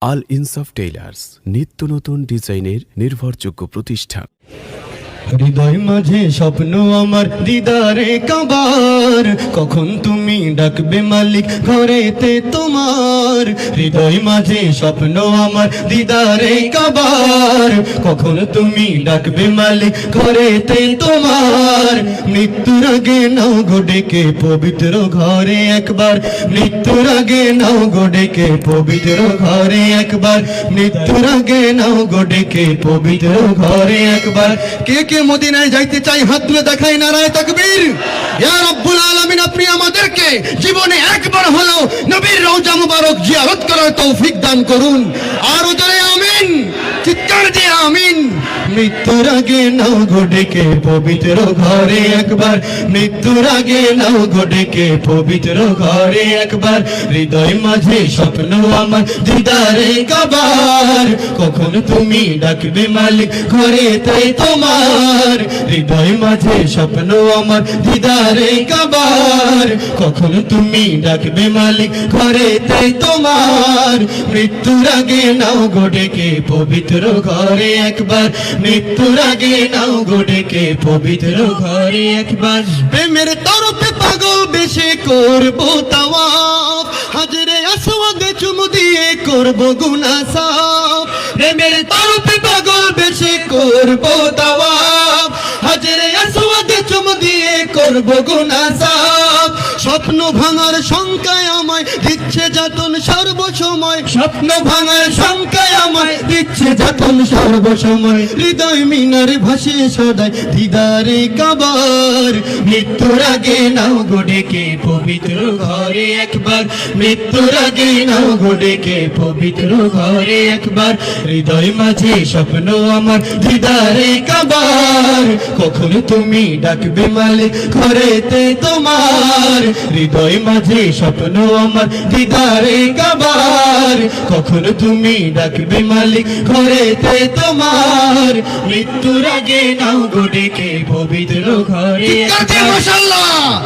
আল ইনসাফ টেইলার্স নিত্য নতুন ডিজাইনের নির্ভরযোগ্য প্রতিষ্ঠান। হৃদয় মাঝে স্বপ্ন আমার, দিদারে কাবার। কখন তুমি ডাকবে মালিক, ঘরেতে তোমার? হৃদয় মাঝে স্বপ্ন আমার, দিদারে কাবার। কখন তুমি ডাকবে মালিক, ঘরেতে তোমার? মৃত্যুর আগে নাও গোডেকে পবিত্র ঘরে একবার। মৃত্যুর আগে নাও গোডেকে পবিত্র ঘরে একবার। মৃত্যুর আগে নাও গোডেকে পবিত্র ঘরে একবার। কে কে মদিনায় যাইতে চাই হাত তুলে দেখাই নারায় তাকবীর। ইয়া রব্বুল আলামিন, আপনি আমাদেরকে জীবনে একবার হলেও নবীর রওজা মুবারক জিয়ারত করার তৌফিক দান করুন। আর জোরে আমিন, চিৎকার দিয়ে আমিন। মৃত্যুর আগে নাও গোডেকে পবিত্র ঘরে একবার। মৃত্যুর আগে নাও গোডেকে পবিত্র ঘরে একবার। হৃদয় মাঝে স্বপ্ন আমার, দিদারে কাবার। কখন তুমি ডাকবে মালিক, ঘরে তাই তোমার। হৃদয় মাঝে স্বপ্ন আমার, দিদারে কাবার। কখন তুমি ডাকবে মালিক, ঘরে তাই তোমার। মৃত্যুর আগে নাও গোডেকে পবিত্র ঘরে একবার। মৃত্যুর আগে নাও গোডেকে পবিত্র ঘরে একবার। প্রেমের তরফে পাগল বেশি করব তাওয়াফ। হাজরে আসওয়াদে চুমু দিয়ে করব গুনা সাফ। প্রেমের তরফে পাগল বেশি করব তাওয়াফ। হাজরে আসওয়াদে চুমু দিয়ে করব গুনা সাফ। স্বপ্ন ভাঙার শঙ্কায় আমায় দিচ্ছে যাতন সর্বসময়। স্বপ্ন ভাঙার শঙ্কায় আমায় দিচ্ছে যাতন সর্বসময়। হৃদয় মিনার ভাসে সদায় দিদারে কাবার। মৃত্যুর আগে নাও গোডেকে পবিত্র ঘরে একবার। মৃত্যুর আগে নাও গোডেকে পবিত্র ঘরে একবার। হৃদয় মাঝে স্বপ্ন আমার দিদারে কাবার। কখন তুমি ডাকবে মালিক ঘরেতে তোমার? হৃদয় মাঝে স্বপ্ন আমার দিদারে কাবার। কখন তুমি ডাকবে মালিক ঘরেতে তোমার? মৃত্যুর আগে নাও গোডেকে পবিত্র ঘরে একবার। 我山了。